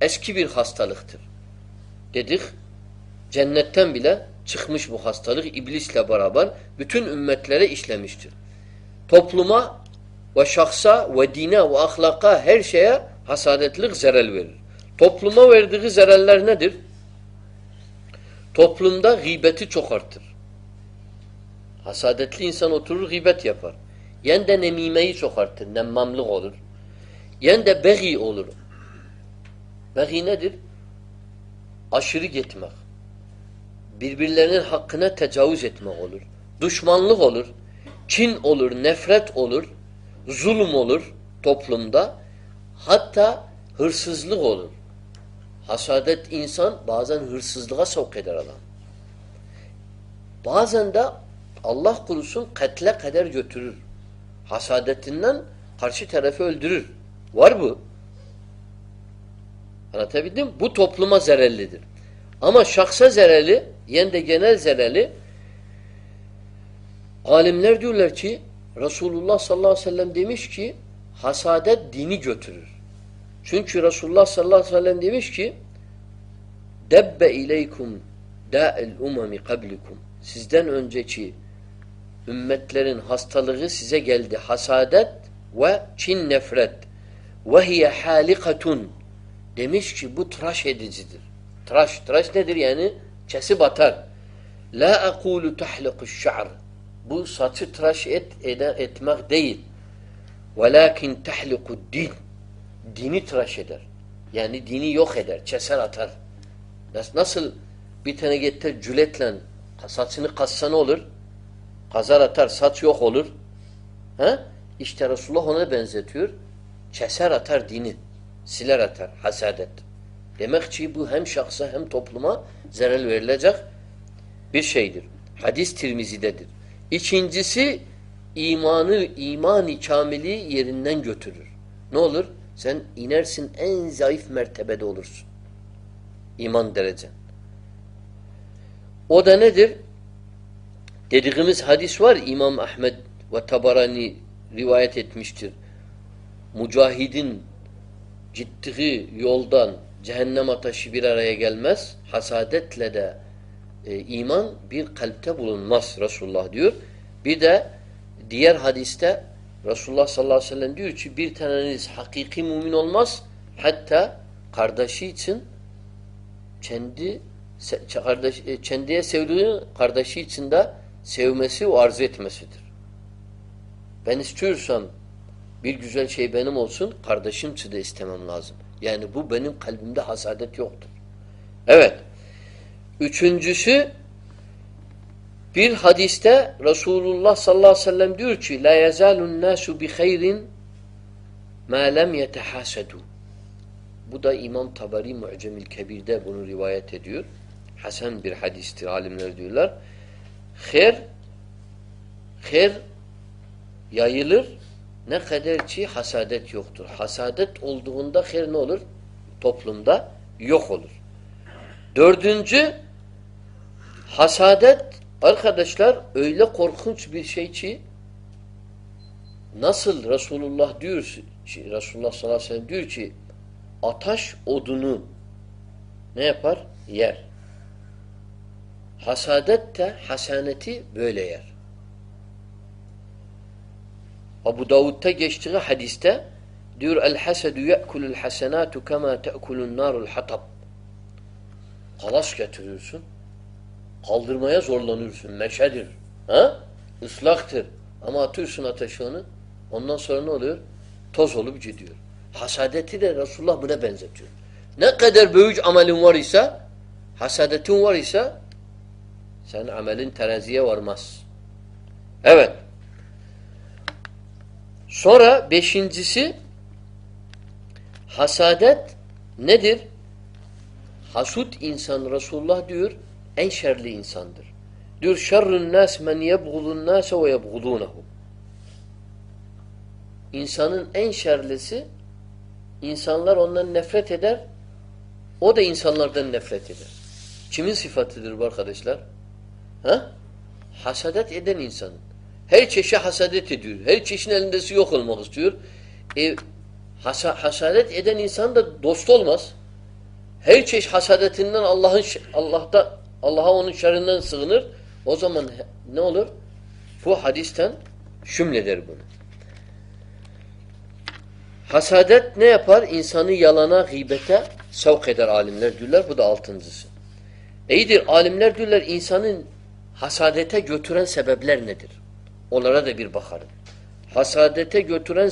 eski bir hastalıktır. Dedik cennetten bile çıkmış bu hastalık iblisle beraber bütün ümmetlere işlemiştir. Topluma ve şahsa ve dine ve ahlaka her şeye hasadetlik zerel verir. Topluma verdiği zeraller nedir? Toplumda gıybeti çok artır. Hasadetli insan oturur gıybet yapar. Yen de nemimeyi çok artır. Nemmamlık olur. Yen de beği olur. Beği nedir? Aşırı gitmek. Birbirlerinin hakkına tecavüz etmek olur. Düşmanlık olur. Kin olur, nefret olur. Zulüm olur toplumda. Hatta hırsızlık olur. Hasadet insan bazen hırsızlığa sevk eder adam. Bazen de Allah korusun katle kadar götürür. Hasadetinden karşı tarafı öldürür. Var bu. Anlatabildim? Bu topluma zerellidir. Ama şahsa zereli, yen de genel zereli alimler diyorlar ki Resulullah sallallahu aleyhi ve sellem demiş ki hasadet dini götürür. Çünkü Resulullah sallallahu aleyhi ve sellem demiş ki debbe ileykum da'il umami kablikum sizden önceki ümmetlerin hastalığı size geldi. Hasadet ve çin nefret. Ve hiye halikatun. Demiş ki bu tıraş edicidir. Tıraş, tıraş nedir yani? Kesip atar. La akulu tahlikuş şa'r. Bu saçı tıraş et, ede, etmek değil. Velakin tahlikud din. Dini tıraş eder. Yani dini yok eder, keser atar. Nasıl bir tane getir cületle saçını kassa ne olur? Kazar atar, saç yok olur. He? İşte Resulullah ona benzetiyor. Keser atar dini. Siler atar. Hasadet. Demek ki bu hem şahsa hem topluma zarar verilecek bir şeydir. Hadis Tirmizi'dedir. İkincisi imanı, imani kamili yerinden götürür. Ne olur? Sen inersin en zayıf mertebede olursun. İman derecen. O da nedir? Dediğimiz hadis var İmam Ahmed ve Tabarani rivayet etmiştir. Mücahidin gittiği yoldan cehennem ateşi bir araya gelmez. Hasadetle de e, iman bir kalpte bulunmaz Resulullah diyor. Bir de diğer hadiste Resulullah sallallahu aleyhi ve sellem diyor ki bir taneniz hakiki mümin olmaz hatta kardeşi için kendi kardeş, kendiye sevdiği kardeşi için de sevmesi ve arzu etmesidir. Ben istiyorsam bir güzel şey benim olsun, kardeşim için de istemem lazım. Yani bu benim kalbimde hasadet yoktur. Evet. Üçüncüsü bir hadiste Resulullah sallallahu aleyhi ve sellem diyor ki La yazalun nasu bi hayrin ma lem yetehasadu. Bu da İmam Tabari Mu'cemil Kebir'de bunu rivayet ediyor. Hasan bir hadistir alimler diyorlar. Her her yayılır ne kadar ki hasadet yoktur. Hasadet olduğunda her ne olur? Toplumda yok olur. Dördüncü hasadet arkadaşlar öyle korkunç bir şey ki nasıl Resulullah diyor Resulullah sallallahu aleyhi ve sellem diyor ki ataş odunu ne yapar? Yer. Hasadet de hasaneti böyle yer. Abu Davud'da geçtiği hadiste diyor el hasedu ye'kulul hasenatu kema te'kulun narul hatab. Kalas getiriyorsun. Kaldırmaya zorlanıyorsun. Meşedir. Ha? Islaktır. Ama atıyorsun ateşe onu. Ondan sonra ne oluyor? Toz olup gidiyor. Hasadeti de Resulullah buna benzetiyor. Ne kadar büyük amelin var ise hasadetin var ise sen amelin teraziye varmaz. Evet. Sonra beşincisi hasadet nedir? Hasut insan Resulullah diyor en şerli insandır. Diyor şerrün nas men yebğudun nase ve yebğudunehu. İnsanın en şerlisi insanlar ondan nefret eder o da insanlardan nefret eder. Kimin sıfatıdır bu arkadaşlar? Ha? Hasadet eden insan. Her çeşit hasadet ediyor. Her çeşin elindesi yok olmak istiyor. E, hasa, hasadet eden insan da dost olmaz. her çeşit hasadetinden Allah'ın Allah'ta Allah'a onun şerrinden sığınır. O zaman ne olur? Bu hadisten şümleder bunu. Hasadet ne yapar? İnsanı yalana, gıybete sevk eder alimler diyorlar. Bu da altıncısı. İyidir. Alimler diyorlar insanın hasadete götüren sebepler nedir? Onlara da bir bakalım. Hasadete götüren